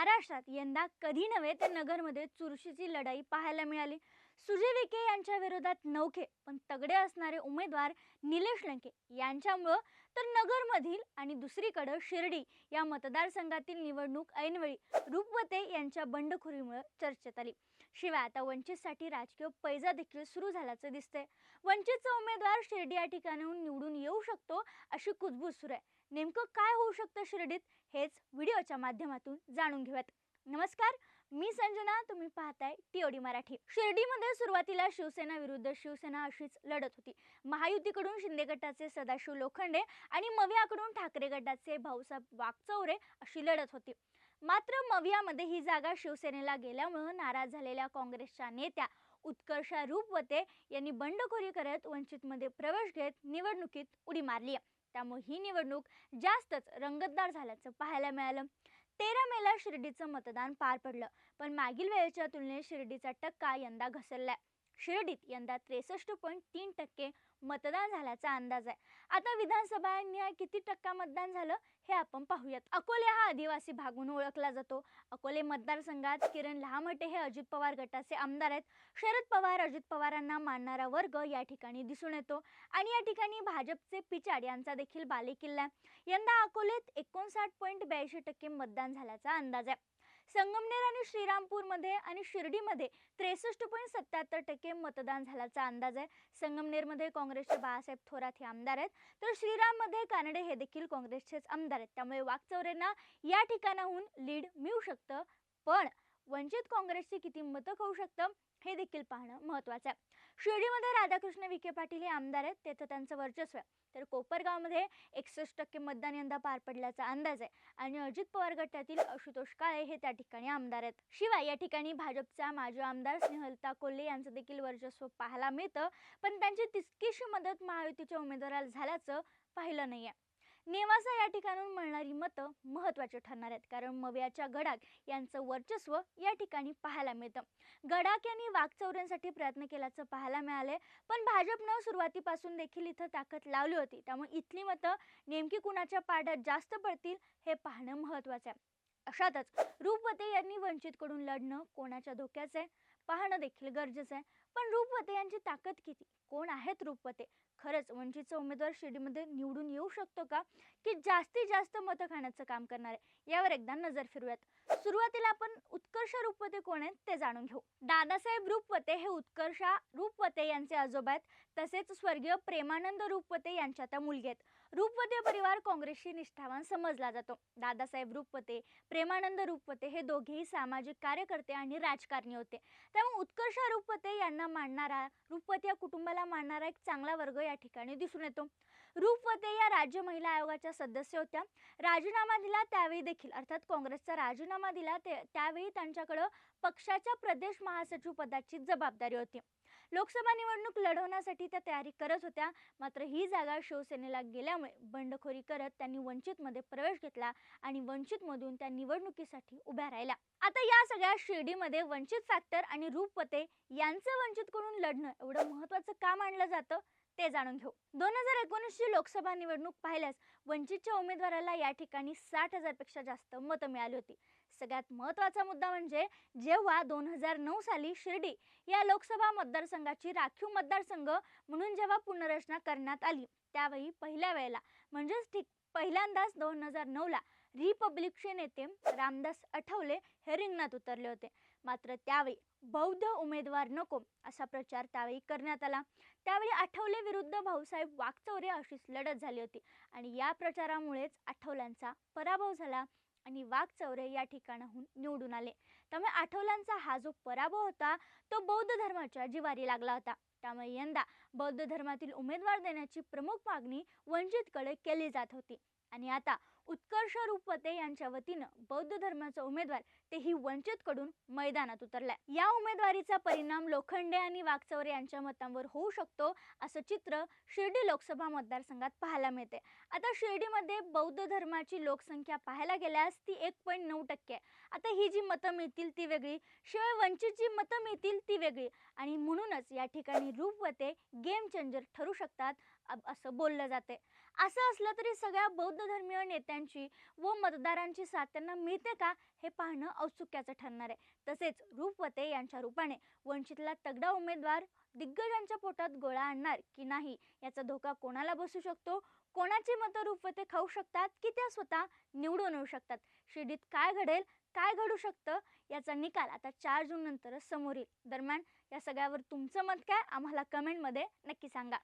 महाराष्ट्रात यंदा कधी नव्हे तर नगरमध्ये चुरशीची लढाई पाहायला मिळाली. सुजय विखे यांच्या विरोधात नौखे पण तगडे असणारे उमेदवार निलेश लंके यांच्यामुळं तर नगरमधील आणि दुसरीकडं शिर्डी या मतदारसंघातील निवडणूक ऐनवेळी रूपवते यांच्या बंडखोरीमुळे चर्चेत आली. शिवाय आता वंचितसाठी राजकीय पैजा देखील सुरू झाल्याचं दिसतंय. वंचितचा उमेदवार शिर्डी या ठिकाणाहून निवडून येऊ शकतो अशी कुजबूज सुरू आहे. नेमकं काय होऊ शकतं शिर्डीत? हेच व्हिडिओच्या माध्यमातून जाणून घेऊयात. नमस्कार मी संजना तुम्ही पाहताय टीओडी मराठी. शिर्डीमध्ये सुरुवातीला शिवसेना विरुद्ध शिवसेना अशीच लढत होती. महायुतीकडून शिंदे गटाचे सदाशिव लोखंडे आणि मवियाकडून ठाकरे गटाचे भाऊसाहेब वागचौरे अशी लढत होती. मात्र मवियामध्ये ही जागा शिवसेनेला गेल्यामुळं नाराज झालेल्या काँग्रेसच्या नेत्या उत्कर्षा रूपवते यांनी बंडखोरी करत वंचितमध्ये प्रवेश घेत निवडणुकीत उडी मारली आहे त्यामुळे ही निवडणूक जास्तच रंगतदार झाल्याचं पाहायला मिळालं. तेरा मेला शिर्डीचं मतदान पार पडलं पण मागील वेळेच्या तुलनेत शिर्डीचा टक्का यंदा घसरलाय. शिर्डीत यंदा त्रेसष्ट पॉईंट तीन टक्के मतदान झाल्याचा अंदाज आहे. आता विधानसभा किती टक्का मतदान झालं हे आपण पाहूयात. अकोले हा आदिवासी भाग म्हणून ओळखला जातो. अकोले मतदारसंघात किरण लहामटे हे अजित पवार गटाचे आमदार आहेत. शरद पवार अजित पवारांना मानणारा वर्ग या ठिकाणी दिसून येतो. आणि या ठिकाणी भाजपचे पिचाड यांचा देखील बालेकिल्ला आहे. यंदा अकोलेत एकोणसाठ पॉईंट ब्याऐंशी टक्के मतदान झाल्याचा अंदाज आहे. संगमनेर आणि श्रीरामपूरमध्ये आणि शिर्डीमध्ये त्रेसष्ट पॉईंट सत्याहत्तर टक्के मतदान झाल्याचा अंदाज आहे. संगमनेरमध्ये काँग्रेसचे बाळासाहेब थोरात हे आमदार आहेत. तर श्रीराममध्ये कानडे हे देखील काँग्रेसचेच आमदार आहेत. त्यामुळे वाकचौरेंना या ठिकाणाहून लीड मिळू शकतं. पण वंचित काँग्रेसची किती मतं खाऊ शकतं हे देखील पाहणं महत्त्वाचं आहे. शिर्डीमध्ये राधाकृष्ण विखे पाटील हे आमदार आहेत. तेथं त्यांचं वर्चस्व आहे. तर कोपरगावमध्ये एकसष्ट टक्के मतदान यंदा पार पडल्याचा अंदाज आहे. आणि अजित पवार गटातील आशुतोष काळे हे त्या ठिकाणी आमदार आहेत. शिवाय या ठिकाणी भाजपचा माजी आमदार स्नेहलता कोल्हे यांचं देखील वर्चस्व पाहायला मिळतं. पण त्यांची तितकीशी मदत महायुतीच्या उमेदवाराला झाल्याचं पाहिलं नाही आहे नेवासा या ठिकाणून मिळणारी मतं महत्त्वाची ठरणार आहेत. कारण मव्याच्या गडाक यांचं वर्चस्व या ठिकाणी पाहायला मिळतं. गडाक यांनी वाघचौऱ्यांसाठी प्रयत्न केल्याचं पाहायला मिळाले पण भाजपनं सुरुवातीपासून देखील इथं ताकद लावली होती. त्यामुळे इथली मतं नेमकी कुणाच्या पाड्यात जास्त पडतील हे पाहणं महत्त्वाचं आहे. अशातच रूपवते यांनी वंचितकडून लढणं कोणाच्या धोक्याचं आहे? पाहणं देखील गरजेचं आहे. पण रूपवते यांची ताकद किती? कोण आहेत रूपवते? खरंच वंचितचा उमेदवार शिर्डीमध्ये निवडून येऊ शकतो का? की जास्तीत जास्त मतं खाण्याचं काम करणार? आहे यावर एकदा नजर फिरूयात सुरुवातीला आपण उत्कर्ष रूपवते कोण आहेत ते जाणून घेऊ. दादासाहेब रूपवते हे उत्कर्षा रूपवते यांचे आजोबा आहेत. तसेच स्वर्गीय प्रेमानंद रूपवते यांच्या त्या मुलगी आहेत. रूपवते परिवार काँग्रेसशी निष्ठावान समजला जातो. दादासाहेब रूपवते प्रेमानंद रूपवते हे दोघेही सामाजिक कार्यकर्ते आणि राजकारणी होते. त्यामुळे उत्कर्ष रूपवते यांना मानणारा रूपवते या कुटुंबाला मानणारा एक चांगला वर्ग या ठिकाणी दिसून येतो. रूपवते या राज्य महिला आयोगाच्या सदस्य होत्या. राजीनामा दिला त्यावेळी देखील अर्थात काँग्रेसचा राजीनामा दिला ते त्यावेळी त्यांच्याकडं पक्षाच्या प्रदेश महासचिव पदाची जबाबदारी होती. लोकसभा निवडणूक लढवण्यासाठी त्या तयारी करत होत्या. मात्र ही जागा शिवसेनेला गेल्यामुळे बंडखोरी करत त्यांनी वंचितमध्ये प्रवेश घेतला आणि वंचितमधून त्या निवडणुकीसाठी उभ्या राहिल्या. आता या सगळ्या शिर्डीमध्ये वंचित फॅक्टर आणि रूपवते यांचं वंचितकडून लढणं एवढं महत्त्वाचं का मानलं जातं? ते जाणून घेऊ. दोन हजार एकोणीसची लोकसभा निवडणूक पाहिल्यास वंचितच्या उमेदवाराला या ठिकाणी साठ हजारपेक्षा जास्त मतं मिळाली होती. सगळ्यात महत्त्वाचा मुद्दा म्हणजे जेव्हा दोन हजार नऊ साली शिर्डी या लोकसभा मतदारसंघाची राखीव मतदारसंघ म्हणून जेव्हा पुनर्रचना करण्यात आली त्यावेळी पहिल्या वेळेला म्हणजेच ठीक पहिल्यांदाच दोन हजार नऊला रिपब्लिकचे नेते रामदास आठवले हे रिंगणात उतरले होते. मात्र त्यावेळी बौद्ध उमेदवार नको असा प्रचार त्यावेळी करण्यात आला. त्यावेळी आठवले विरुद्ध भाऊसाहेब वागचौरे अशीच लढत झाली होती आणि या प्रचारामुळेच आठवल्यांचा पराभव झाला आणि वाघचौरे या ठिकाणाहून निवडून आले. त्यामुळे आठवल्यांचा हा जो पराभव होता तो बौद्ध धर्माच्या जिवारी लागला होता. त्यामुळे यंदा बौद्ध धर्मातील उमेदवार देण्याची प्रमुख मागणी वंचितकडे केली जात होती. आणि आता उत्कर्ष रूपवते यांच्या वतीनं बौद्ध धर्माचा उमेदवार तेही वंचितकडून मैदानात उतरलाय. या उमेदवारीचा परिणाम लोखंडे आणि वागचौरे यांच्या मतांवर होऊ शकतो असं चित्र शिर्डी लोकसभा मतदारसंघात पाहायला मिळते आता शिर्डीमध्ये बौद्ध धर्माची लोकसंख्या पाहायला गेल्यास ती एक पॉईंट नऊ टक्के आहे. आता ही जी मतं मिळतील ती वेगळी शिवाय वंचितची मतं मिळतील ती वेगळी. आणि म्हणूनच या ठिकाणी रूपवते गेम चेंजर ठरू शकतात असं बोललं जाते असं असलं तरी सगळ्या बौद्ध धर्मीय नेत्यांची व मतदारांची साथ त्यांना मिळते का हे पाहणं औत्सुक्याचं ठरणार आहे. तसेच रूपवते यांच्या रूपाने वंचितला तगडा उमेदवार दिग्गजांच्या पोटात गोळा आणणार की नाही याचा धोका कोणाला बसू शकतो? कोणाची मतं रूपवते खाऊ शकतात की त्या स्वतः निवडून येऊ शकतात? शिर्डीत काय घडेल काय घडू शकतं? याचा निकाल आता चार जून नंतरच समोर येईल. दरम्यान या सगळ्यावर तुमचं मत काय? आम्हाला कमेंटमध्ये नक्की सांगा.